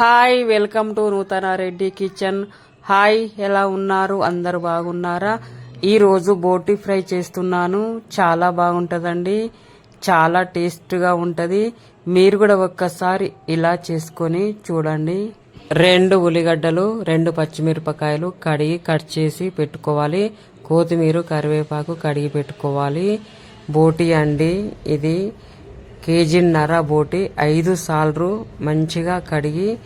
Hi welcome to నూతన Reddy kitchen. Hi ఎలా ఉన్నారు? అందరు బాగున్నారా? ఈరోజు బోటి ఫ్రై చేస్తున్నాను. చాలా బాగుంటుందండి. చాలా టేస్ట్గా ఉంటుంది. మీరు కూడా ఒక్కసారి ఇలా చేసుకొని చూడండి. రెండు ఉల్లిగడ్డలు రెండు పచ్చిమిరపకాయలు కడిగి కట్ చేసి పెట్టుకోవాలి. కొత్తిమీర కరివేపాకు కడిగి పెట్టుకోవాలి. బోటి అండి ఇది. కేజీన్నర బోటి. ఐదు సార్లు మంచిగా కడిగి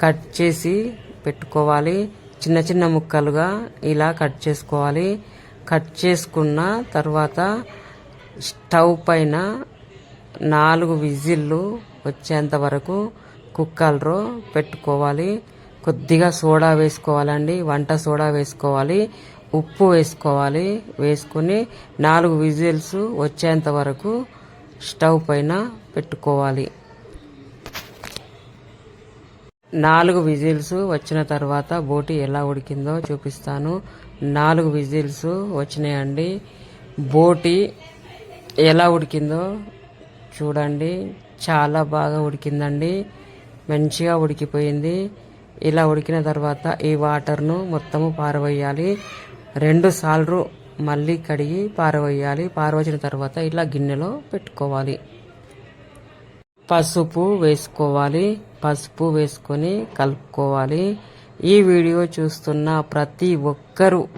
కట్ చేసి పెట్టుకోవాలి. చిన్న చిన్న ముక్కలుగా ఇలా కట్ చేసుకోవాలి. కట్ చేసుకున్న తర్వాత స్టవ్ పైన నాలుగు విజిల్లు వచ్చేంత వరకు కుక్కర్లో పెట్టుకోవాలి. కొద్దిగా సోడా వేసుకోవాలండి. వంట సోడా వేసుకోవాలి. ఉప్పు వేసుకోవాలి. వేసుకుని నాలుగు విజిల్స్ వచ్చేంత వరకు స్టవ్ పైన పెట్టుకోవాలి. నాలుగు విజిల్స్ వచ్చిన తర్వాత బోటి ఎలా ఉడికిందో చూపిస్తాను. నాలుగు విజిల్స్ వచ్చినాయండి. బోటి ఎలా ఉడికిందో చూడండి. చాలా బాగా ఉడికిందండి. మంచిగా ఉడికిపోయింది. ఇలా ఉడికిన తర్వాత ఈ వాటర్ను మొత్తము పారవేయాలి. రెండు సార్లు మళ్ళీ కడిగి పారవేయాలి. పారవచ్చిన తర్వాత ఇలా గిన్నెలో పెట్టుకోవాలి. పసుపు వేసుకోవాలి. పసుపు వేసుకొని కలుపుకోవాలి. ఈ వీడియో చూస్తున్న ప్రతి ఒక్కరూ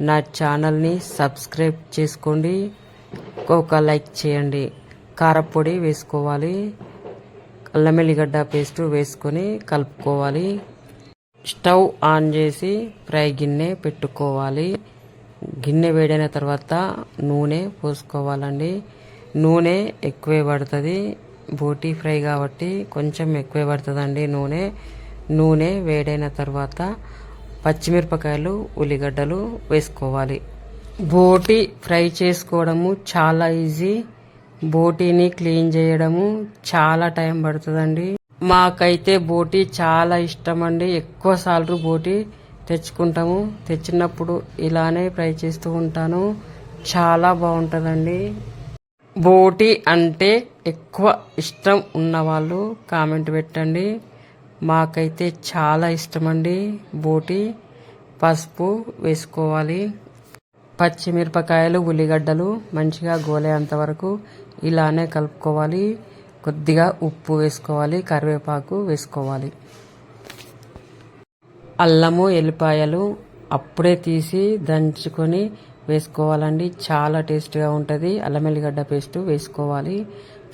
నా ఛానల్ని సబ్స్క్రైబ్ చేసుకోండి. ఒక లైక్ చేయండి. కారపొడి వేసుకోవాలి. అల్లం ఎల్లిగడ్డ పేస్ట్ వేసుకొని కలుపుకోవాలి. స్టవ్ ఆన్ చేసి ఫ్రై గిన్నె పెట్టుకోవాలి. గిన్నె వేడైన తర్వాత నూనె పోసుకోవాలండి. నూనె ఎక్కువే పడుతుంది. బోటీ ఫ్రై కాబట్టి కొంచెం ఎక్కువే పడుతుందండి నూనె. నూనె వేడైన తర్వాత పచ్చిమిరపకాయలు ఉల్లిగడ్డలు వేసుకోవాలి. బోటి ఫ్రై చేసుకోవడము చాలా ఈజీ. బోటీని క్లీన్ చేయడము చాలా టైం పడుతుందండి. మాకైతే బోటి చాలా ఇష్టం అండి ఎక్కువ సార్లు బోటి తెచ్చుకుంటాము. తెచ్చినప్పుడు ఇలానే ఫ్రై చేస్తూ ఉంటాను. చాలా బాగుంటుందండి. బోటి అంటే ఎక్కువ ఇష్టం ఉన్నవాళ్ళు కామెంట్ పెట్టండి. మాకైతే చాలా ఇష్టమండి బోటి. పసుపు వేసుకోవాలి. పచ్చిమిరపకాయలు ఉల్లిగడ్డలు మంచిగా గోలేంత వరకు ఇలానే కలుపుకోవాలి. కొద్దిగా ఉప్పు వేసుకోవాలి కరివేపాకు వేసుకోవాలి. అల్లము ఎల్లిపాయలు అప్పుడే తీసి దంచుకొని వేసుకోవాలండి. చాలా టేస్ట్గా ఉంటుంది. అల్లం ఎల్లిగడ్డ పేస్ట్ వేసుకోవాలి.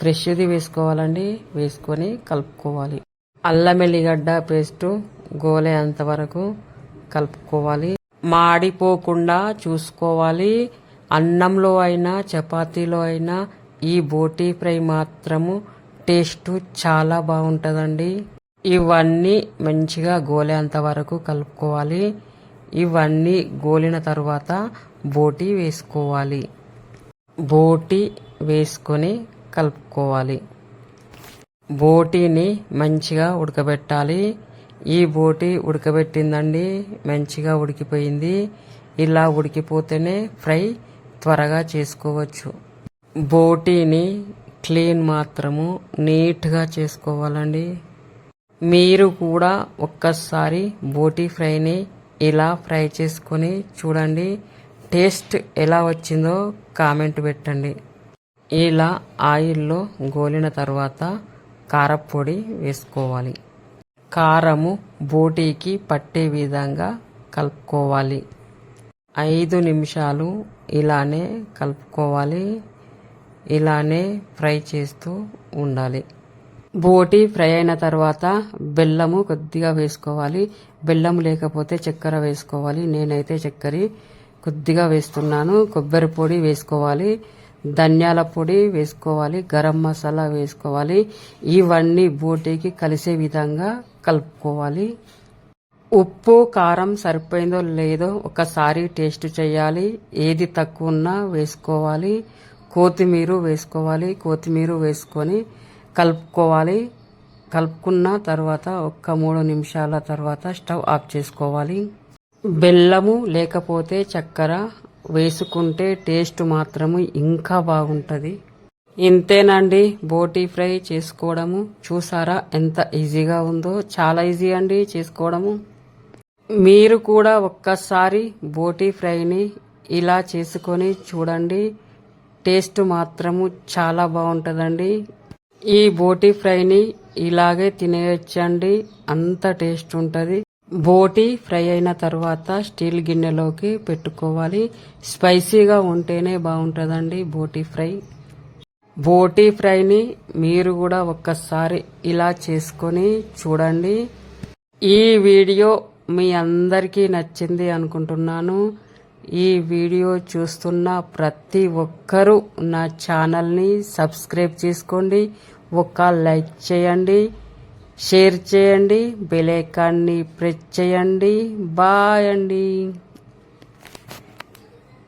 ఫ్రెష్ది వేసుకోవాలండి. వేసుకొని కలుపుకోవాలి. అల్లం ఎల్లిగడ్డ పేస్ట్ గోలే వరకు కలుపుకోవాలి. మాడిపోకుండా చూసుకోవాలి. అన్నంలో అయినా చపాతీలో అయినా ఈ బోటీ ఫ్రై మాత్రము టేస్ట్ చాలా బాగుంటుందండి. ఇవన్నీ మంచిగా గోలేంత వరకు కలుపుకోవాలి. ఇవన్నీ గోలిన తర్వాత బోటి వేసుకోవాలి. బోటి వేసుకొని కలుపుకోవాలి. బోటీని మంచిగా ఉడకబెట్టాలి. ఈ బోటి ఉడకబెట్టిందండి మంచిగా ఉడికిపోయింది. ఇలా ఉడికిపోతేనే ఫ్రై త్వరగా చేసుకోవచ్చు. బోటీని క్లీన్ మాత్రము నీట్గా చేసుకోవాలండి. మీరు కూడా ఒక్కసారి బోటీ ఫ్రైని ఇలా ఫ్రై చేసుకొని చూడండి. టేస్ట్ ఎలా వచ్చిందో కామెంట్ పెట్టండి. ఇలా ఆయిల్లో గోలిన తర్వాత కారపొడి వేసుకోవాలి. కారము బోటీకి పట్టే విధంగా కలుపుకోవాలి. ఐదు నిమిషాలు ఇలానే కలుపుకోవాలి. ఇలానే ఫ్రై చేస్తూ ఉండాలి. బోటి ఫ్రై అయిన తర్వాత బెల్లము కొద్దిగా వేసుకోవాలి. బెల్లం లేకపోతే చక్కెర వేసుకోవాలి. నేనైతే చక్కెర కొద్దిగా వేస్తున్నాను. కొబ్బరి పొడి వేసుకోవాలి. ధనియాల పొడి వేసుకోవాలి. గరం మసాలా వేసుకోవాలి. ఇవన్నీ బోటీకి కలిసే విధంగా కలుపుకోవాలి. ఉప్పు కారం సరిపోయిందో లేదో ఒకసారి టేస్ట్ చేయాలి. ఏది తక్కువ ఉన్నా వేసుకోవాలి. కొత్తిమీర వేసుకోవాలి. కొత్తిమీర వేసుకొని కలుపుకోవాలి. కలుపుకున్న తర్వాత ఒక్క మూడు నిమిషాల తర్వాత స్టవ్ ఆఫ్ చేసుకోవాలి. బెల్లము లేకపోతే చక్కెర వేసుకుంటే టేస్ట్ మాత్రము ఇంకా బాగుంటుంది. ఇంతేనండి. బోటి ఫ్రై చేసుకోవడము. చూసారా ఎంత ఈజీగా ఉందో. చాలా ఈజీ అండి చేసుకోవడము. మీరు కూడా ఒక్కసారి బోటి ఫ్రైని ఇలా చేసుకొని చూడండి. టేస్ట్ మాత్రము చాలా బాగుంటుందండి. ఈ బోటి ఫ్రైని ఇలాగే తినేయచ్చండి. అంత టేస్ట్ ఉంటుంది. బోటి ఫ్రై అయిన తర్వాత స్టీల్ గిన్నెలోకి పెట్టుకోవాలి. స్పైసీగా ఉంటేనే బాగుంటుందండి బోటి ఫ్రై. బోటి ఫ్రైని మీరు కూడా ఒక్కసారి ఇలా చేసుకొని చూడండి. ఈ వీడియో మీ అందరికీ నచ్చింది అనుకుంటున్నాను. ఈ వీడియో చూస్తున్న ప్రతి ఒక్కరూ నా ఛానల్ని సబ్స్క్రైబ్ చేసుకోండి ఒక లైక్ చేయండి షేర్ చేయండి బెల్ ఐకాన్ని ప్రెస్ చేయండి. బాయ్ అండి.